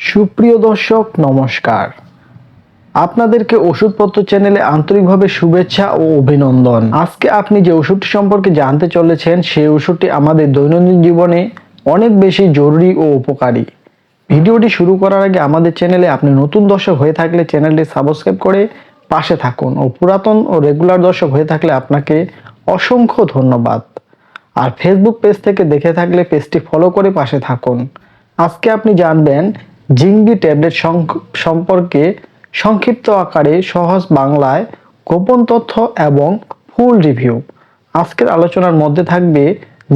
সুপ্রিয় দর্শক, নমস্কার। আপনাদেরকে ওষুধপত্র চ্যানেলে আন্তরিকভাবে শুভেচ্ছা ও অভিনন্দন। আজকে আপনি যে ওষুধটি সম্পর্কে জানতে চলেছেন, সেই ওষুধটি আমাদের দৈনন্দিন জীবনে অনেক বেশি জরুরি ও উপকারী। ভিডিওটি শুরু করার আগে আমাদের চ্যানেলে আপনি নতুন দর্শক হয়ে থাকলে চ্যানেলটি সাবস্ক্রাইব করে পাশে থাকুন ও পুরাতন ও রেগুলার দর্শক হয়ে থাকলে আপনাকে অসংখ্য ধন্যবাদ। আর ফেসবুক পেজ থেকে দেখে থাকলে পেজটি ফলো করে পাশে থাকুন। আজকে আপনি জানবেন জিঙ্গি ট্যাবলেট সম্পর্কে সংক্ষিপ্ত আকারে সহজ বাংলায় গোপন তথ্য এবং ফুল রিভিউ। আজকের আলোচনার মধ্যে থাকবে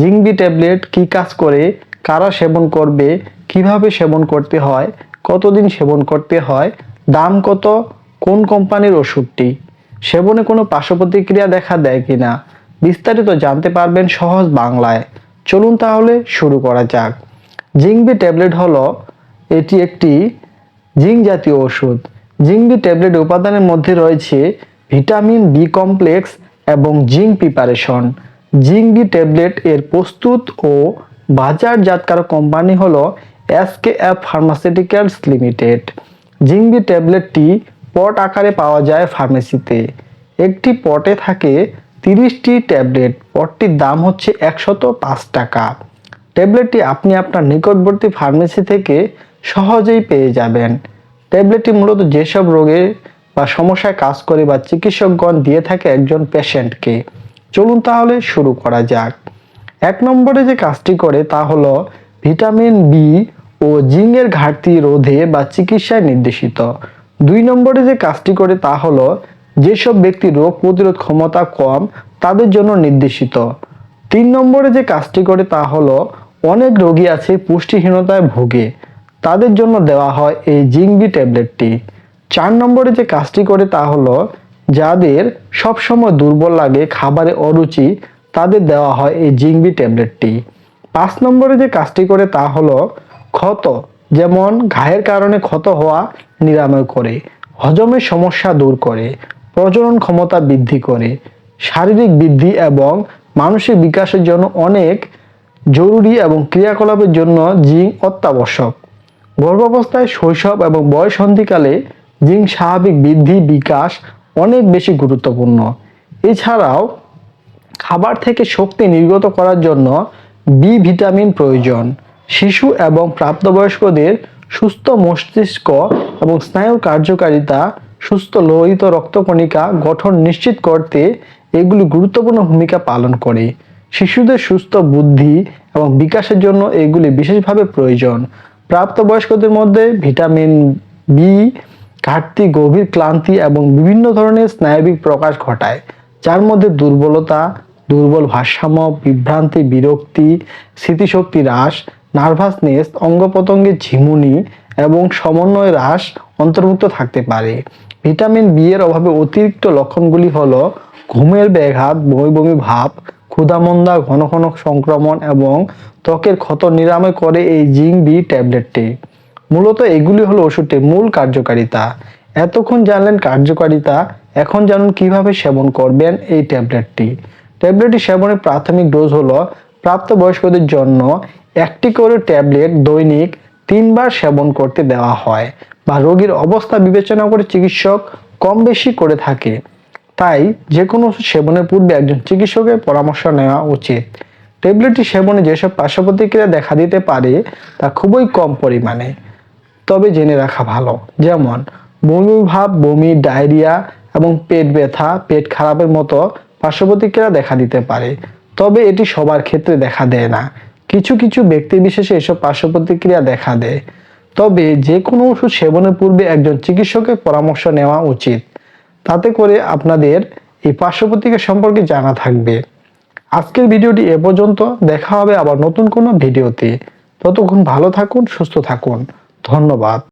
জিঙ্গি ট্যাবলেট কি কাজ করে, কারা সেবন করবে, কীভাবে সেবন করতে হয়, কতদিন সেবন করতে হয়, দাম কত, কোন কোম্পানির ওষুধটি, সেবনে কোনো পার্শ্ব প্রতিক্রিয়া দেখা দেয় কি না বিস্তারিত জানতে পারবেন সহজ বাংলায়। চলুন তাহলে শুরু করা যাক। জিংবি ট্যাবলেট হলো এটি একটি জিঙ্ক জাতীয় ওষুধ। জিংবি ট্যাবলেট উপাদানের মধ্যে রয়েছে ভিটামিন বি কমপ্লেক্স এবং জিঙ্ক প্রিপারেশন। জিংবি ট্যাবলেট এর প্রস্তুত ও বাজারজাতকারক কোম্পানি হল হলো এসকেএফ ফার্মাসিউটিক্যালস লিমিটেড। জিংবি ট্যাবলেটটি পট আকারে পাওয়া যায় ফার্মেসিতে। একটি পটে থাকে তিরিশটি ট্যাবলেট। পটটির দাম হচ্ছে একশত পাঁচ টাকা। ট্যাবলেটটি আপনি আপনার নিকটবর্তী ফার্মেসি থেকে সহজেই পেয়ে যাবেন। ট্যাবলেটটি মূলত যেসব রোগে বা সমস্যায় কাজ করে বা চিকিৎসকগণ দিয়ে থাকে একজন পেশেন্টকে। চলুন তাহলে শুরু করা যাক। এক নম্বরে যে কাজটি করে তা হলো ভিটামিন বি ও জিঙ্কের ঘাটতি রোধে বা চিকিৎসায় নির্দেশিত। দুই নম্বরে যে কাজটি করে তা হলো যেসব ব্যক্তি রোগ প্রতিরোধ ক্ষমতা কম, তাদের জন্য নির্দেশিত। তিন নম্বরে যে কাজটি করে তা হলো অনেক রোগী আছে পুষ্টিহীনতায় ভোগে। তাদের জন্য দেওয়া হয় এই জিঙ্গি ট্যাবলেটটি। চার নম্বরে যে কাজটি করে তা হলো, যাদের সবসময় দুর্বল লাগে, খাবারে অরুচি, তাদের দেওয়া হয় এই জিঙ্গি ট্যাবলেটটি। পাঁচ নম্বরে যে কাজটি করে তা হলো, ক্ষত, যেমন ঘায়ের কারণে ক্ষত হওয়া নিরাময় করে, হজমের সমস্যা দূর করে, প্রজনন ক্ষমতা বৃদ্ধি করে, শারীরিক বৃদ্ধি এবং মানসিক বিকাশের জন্য অনেক জরুরি এবং ক্রিয়াকলাপের জন্য জিং অত্যাবশ্যক। গর্ভাবস্থায় শৈশব এবং বয়স সন্ধিকালে জিঙ্ক স্বাভাবিক বৃদ্ধি, বিকাশ অনেক বেশি গুরুত্বপূর্ণ। এছাড়াও খাবার থেকে শক্তি নির্গত করার জন্য বি ভিটামিন প্রয়োজন। শিশু এবং প্রাপ্তবয়স্কদের সুস্থ মস্তিষ্ক এবং স্নায়ুর কার্যকারিতা, সুস্থ লোহিত রক্তকণিকা গঠন নিশ্চিত করতে এগুলি গুরুত্বপূর্ণ ভূমিকা পালন করে। শিশুদের সুস্থ বুদ্ধি এবং বিকাশের জন্য এগুলি বিশেষভাবে প্রয়োজন। প্রাপ্তবয়স্কদের মধ্যে ভিটামিন বি ঘাটতি, গভীর ক্লান্তি এবং বিভিন্ন ধরনের স্নায়বিক প্রকাশ ঘটায়, যার মধ্যে দুর্বলতা, দুর্বল ভারসাম্য, বিভ্রান্তি, বিরক্তি, স্মৃতিশক্তি হ্রাস, নার্ভাসনেস অঙ্গ প্রত্যঙ্গের ঝিমুনি এবং সমন্বয় হ্রাস অন্তর্ভুক্ত থাকতে পারে। ভিটামিন বি এর অভাবে অতিরিক্ত লক্ষণগুলি হলো ঘুমের ব্যাঘাত, বমি বমি ভাব ক্ষুধামন্দা ঘন ঘন সংক্রমণ এবং ত্বকের ক্ষত নিরাময় করে এই জিঙ্ক বি ট্যাবলেটটি। মূলত এগুলি হলো ওষুধটির মূল কার্যকারিতা। এতক্ষণ জানলেন কার্যকারিতা, এখন জানুন কীভাবে সেবন করবেন এই ট্যাবলেটটি। ট্যাবলেটটি সেবনের প্রাথমিক ডোজ হলো প্রাপ্তবয়স্কদের জন্য একটি করে ট্যাবলেট দৈনিক তিনবার সেবন করতে দেওয়া হয় বা রোগীর অবস্থা বিবেচনা করে চিকিৎসক কম বেশি করে থাকে। তাই যে কোনো সেবনের পূর্বে একজন চিকিৎসকের পরামর্শ নেওয়া উচিত। ট্যাবলেটটি সেবনে যেসব পার্শ্ব প্রতিক্রিয়া দেখা দিতে পারে, তা খুবই কম পরিমাণে, তবে জেনে রাখা ভালো। যেমন, বমি ভাব, বমি, ডায়রিয়া এবং পেট ব্যথা, পেট খারাপের মতো পার্শ্ব প্রতিক্রিয়া দেখা দিতে পারে, তবে এটি সবার ক্ষেত্রে দেখা দেয় না। কিছু কিছু ব্যক্তি বিশেষে এসব পার্শ্ব প্রতিক্রিয়া দেখা দেয়। তবে যে কোনো ওষুধ সেবনের পূর্বে একজন চিকিৎসকের পরামর্শ নেওয়া উচিত। তাতে করে আপনাদের এই পার্শ্ব প্রতিক্রিয়া সম্পর্কে জানা থাকবে। আজকের ভিডিওটি এ পর্যন্ত। দেখা হবে আবার নতুন কোনো ভিডিওতে। ততক্ষণ ভালো থাকুন, সুস্থ থাকুন। ধন্যবাদ।